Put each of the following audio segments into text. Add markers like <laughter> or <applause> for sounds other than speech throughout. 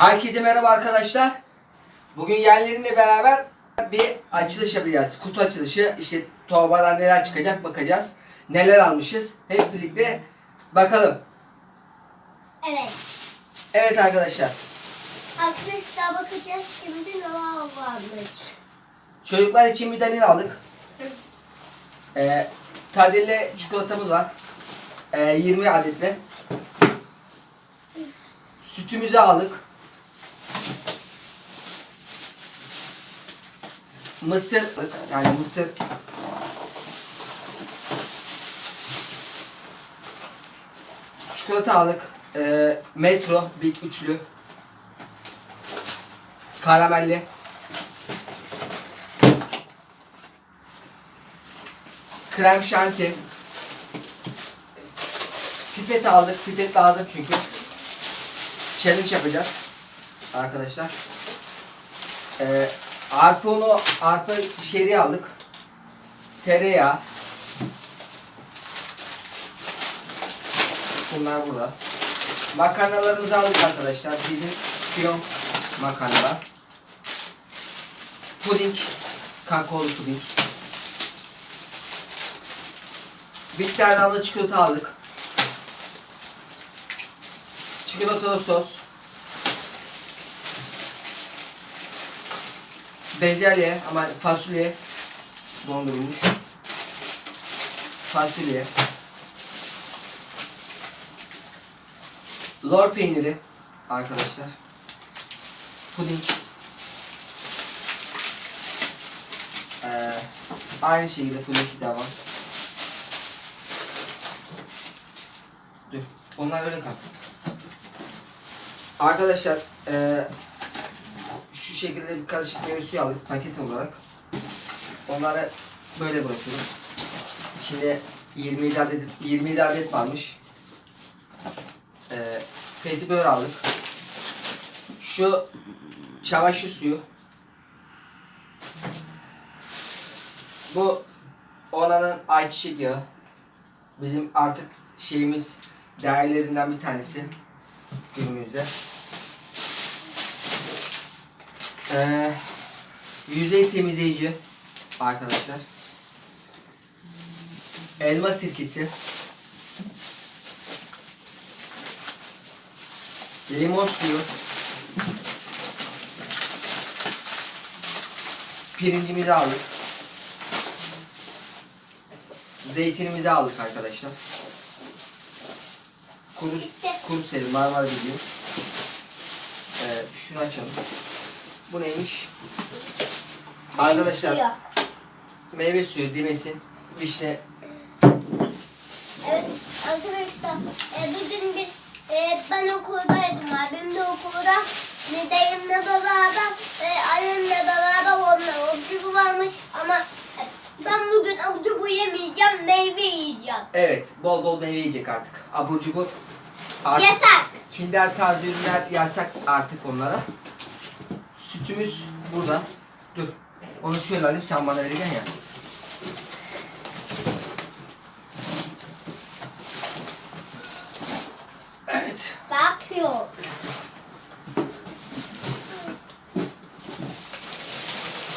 Herkese merhaba arkadaşlar. Bugün yeğenlerimle beraber bir açılış yapacağız. Kutu açılışı. İşte torbadan neler çıkacak bakacağız. Neler almışız. Hep birlikte bakalım. Evet. Evet arkadaşlar. Arkadaşlar bakacağız şimdi ne varmış. Çocuklar için bir dalil aldık. Ee, tadille çikolatamız var. Ee, 20 adetli. Sütümüzü aldık. Mısır, yani mısır Çikolata aldık. Ee, Metro, Big Üçlü. Karamelli. Krem şanti. Pipet aldık. Pipet lazım çünkü. Challenge yapacağız. Arkadaşlar. Ee, arpa unu, arpa şeri aldık. Tereyağı. Bunlar burada. Makarnalarımızı aldık arkadaşlar. Bizim piyon makarnalar. Puding. Kakaolu puding. Bir tane abla çikolata aldık. Çikolatalı sos. Bezelye ama fasulye dondurulmuş. Fasulye. Lor peyniri arkadaşlar. Puding. Ee, aynı şekilde puding de var. Dur. Onlar öyle kalsın. Arkadaşlar şu şekilde bir karışık meyve suyu aldık paket olarak. Onları böyle bırakıyorum. İçinde 27 adet 27 adet varmış. Eee petibör aldık. Şu çamaşır suyu. Bu Ona'nın ayçiçek yağı. Bizim artık şeyimiz değerlerinden bir tanesi günümüzde. Ee, yüzey temizleyici arkadaşlar. Elma sirkesi. Limon suyu. Pirincimizi aldık. Zeytinimizi aldık arkadaşlar. Kuru, kuru serim Marmara Bildiğin. Ee, şunu açalım. Bu neymiş? Arkadaşlar Suyu. meyve suyu dimesin. Vişne. Evet arkadaşlar e, bugün biz e, ben okuldaydım abim de okulda ne dayımla beraber e, annemle beraber onlar avucu varmış ama e, ben bugün avucu yemeyeceğim meyve yiyeceğim. Evet bol bol meyve yiyecek artık. Abur cubur. Artık Yasak. Kinder tarzı ürünler yasak artık onlara. Sütümüz burada. Dur. Onu şöyle alayım sen bana vereceksin ya. Evet. Ne yapıyor?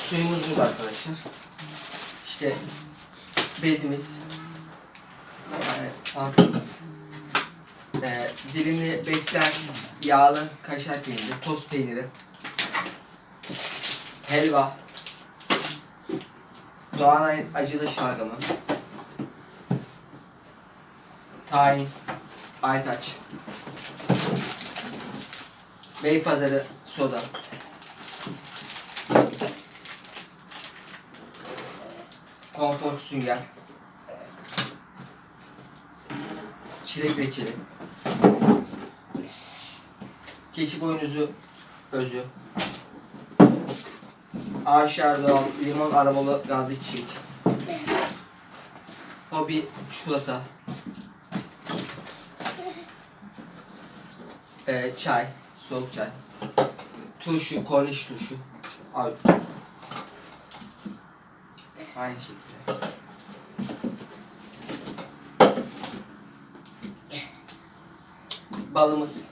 Suyumuz burada arkadaşlar. İşte bezimiz. Yani parfümümüz. Ee, dilimli beslen yağlı kaşar peyniri, toz peyniri. Helva. Doğanay acılı şalgamı. Tahin. Aytaç. Beypazarı soda. Konfor sünger. Çilek reçeli. Keçi boynuzu özü. Ağaçlar doğal limon arabalı gazlı çiçek. Hobi çikolata. Ee, çay, soğuk çay. Turşu, korniş turşu. Abi. Aynı şekilde. balımız.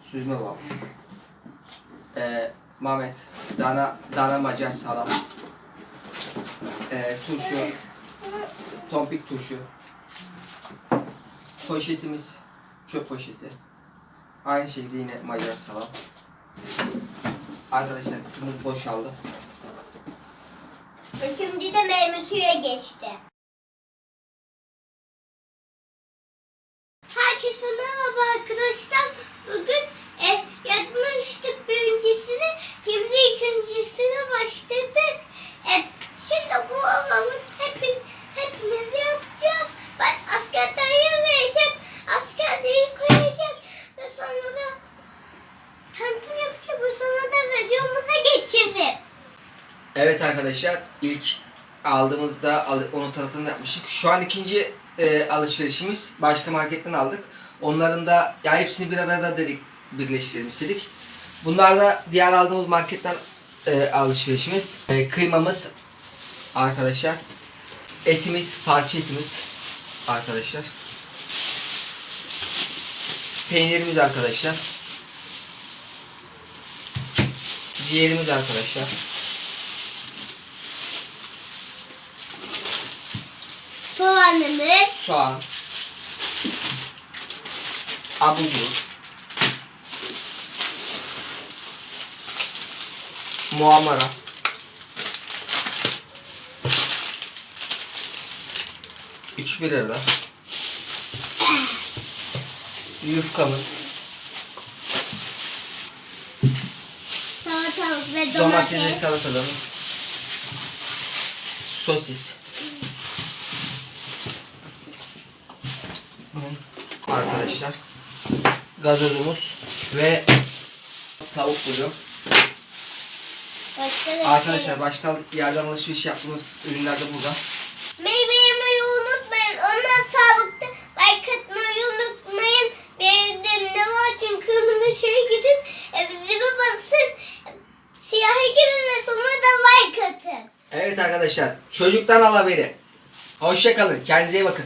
Süzme bal. Ee, Mehmet. Dana, dana macar salam. Ee, turşu. Tompik turşu. Poşetimiz. Çöp poşeti. Aynı şekilde yine macar salam. Arkadaşlar kutumuz boşaldı. Şimdi de meyve suya geçti. Herkese merhaba arkadaşlar. Bugün e, yapmıştık birinchisini. Şimdi ikincisine başladık. E, şimdi bu alanın hepin, hepimizi yapacağız. Ben askerliği vereceğim. Askerliği koyacağım. Ve sonra da tanıtım yapacak. Sonra da videomuza geçelim. Evet arkadaşlar ilk aldığımızda al- onun tanıtımını yapmıştık. Şu an ikinci e, alışverişimiz başka marketten aldık. Onların da yani hepsini bir arada dedik birleştirelim istedik. Bunlar da diğer aldığımız marketten e, alışverişimiz. E, kıymamız arkadaşlar. Etimiz, parça etimiz arkadaşlar. Peynirimiz arkadaşlar. Ciğerimiz arkadaşlar. Soğanımız. soğan, abur. Muamara, üç bir arada, <clears throat> yufkamız, Salatalık ve domatesli domates. salatalığımız, sosis, arkadaşlar, gazozumuz ve tavuk. Başka da Arkadaşlar şey. başka yerden alışveriş yaptığımız ürünler de burada. Arkadaşlar çocuktan al haberi. Hoşçakalın. Kendinize iyi bakın.